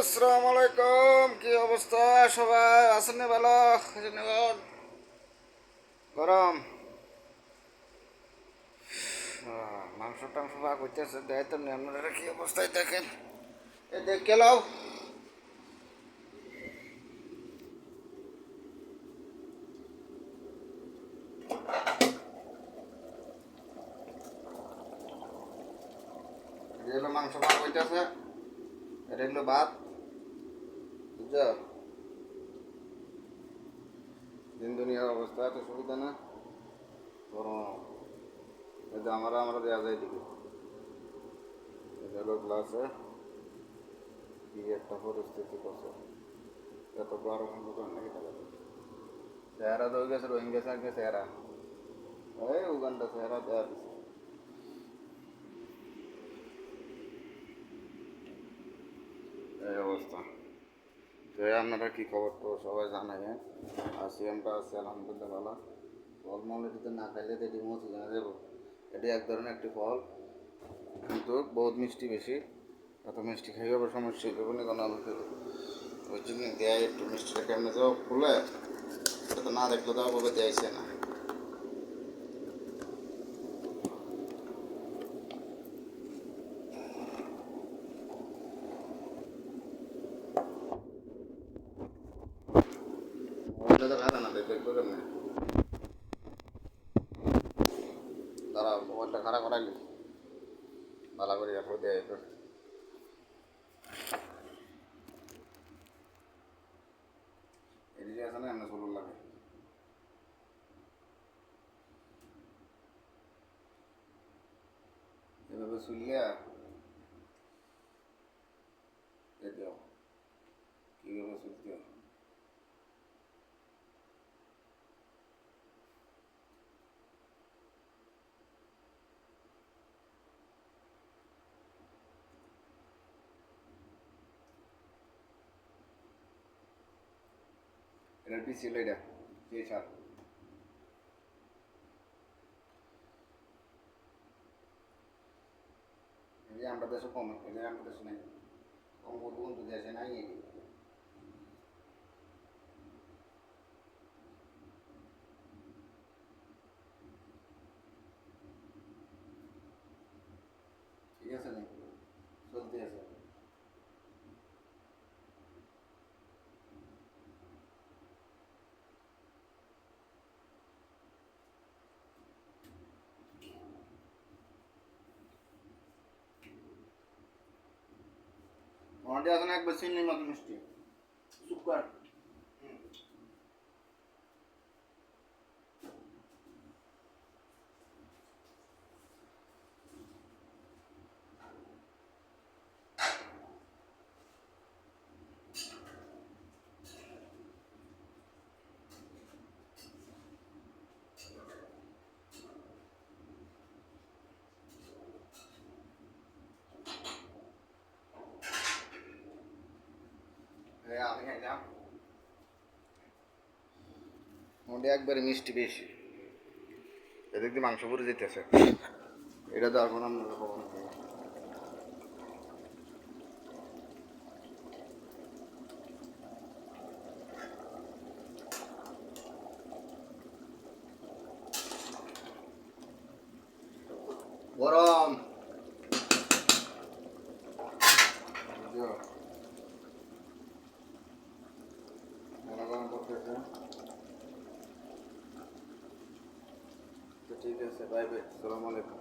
আসসালামু আলাইকুম। কি অবস্থা সবাই? আছেন ভালো? আছেন গরম। মাংস টাংস ভাগ হইতেছে দেখতাম না। আপনারা কি অবস্থায় দেখেন? এ দেখে লাও। মাংস ভাগ হইতেছে। এটা ভাত। বুঝছ দিন দুনিয়ার অবস্থা এত সুবিধা না? গরম এটা আমরা আমরা দেওয়া যায় দিকে। এটা হলো কি একটা পরিস্থিতি করছে। এত গরম দোকান নাকি তাহলে চেহারা তো গেছে, রোহিঙ্গা সার্কে চেহারা। এই উগান্ডা চেহারা দেওয়া দিছে। এই অবস্থা। তো আপনারা কী খবর? তো সবাই জানাই হ্যাঁ? আছি আমরা আছি, আলহামদুলিল্লাহ ভালো। ফল মল না খাইলে তো এটি মতো জানা যাব এটি এক ধরনের একটি ফল, কিন্তু বহুত মিষ্টি বেশি। এত মিষ্টি খাই আবার সমস্যা হবে না কারণ আমাকে ওই জন্য দেয় একটু মিষ্টিটা কেমনে যাও খুলে না দেখলে তো বলে দেয়াইছে না। ওটা তো খাবে না দেখবে কেমনে? তারা মোবাইলটা খারাপ করাইলি ভালো করে রাখো দেয় এদিকে আছে না, এমনি চলুন লাগে। এভাবে শুলিয়া এ কীভাবে শুলতে হয় এটার পিস ছিল এটা যে সার এই যে আমরা দেশে কম এই যে আমরা দেশে নাই কম বলব কিন্তু দেশে নাই ঠিক আছে নি চলতে আছে মনে আছে না একবার চিনির মতো মিষ্টি সুপার আমি মোটামুটি একবারে মিষ্টি বেশি। এদিক দিয়ে মাংস পরে যেতেছে এটা তো কখন খাব? গরম বুঝছ? মনে গরম করতেছে তো ঠিক আছে বাই বাই সালামালাইকুম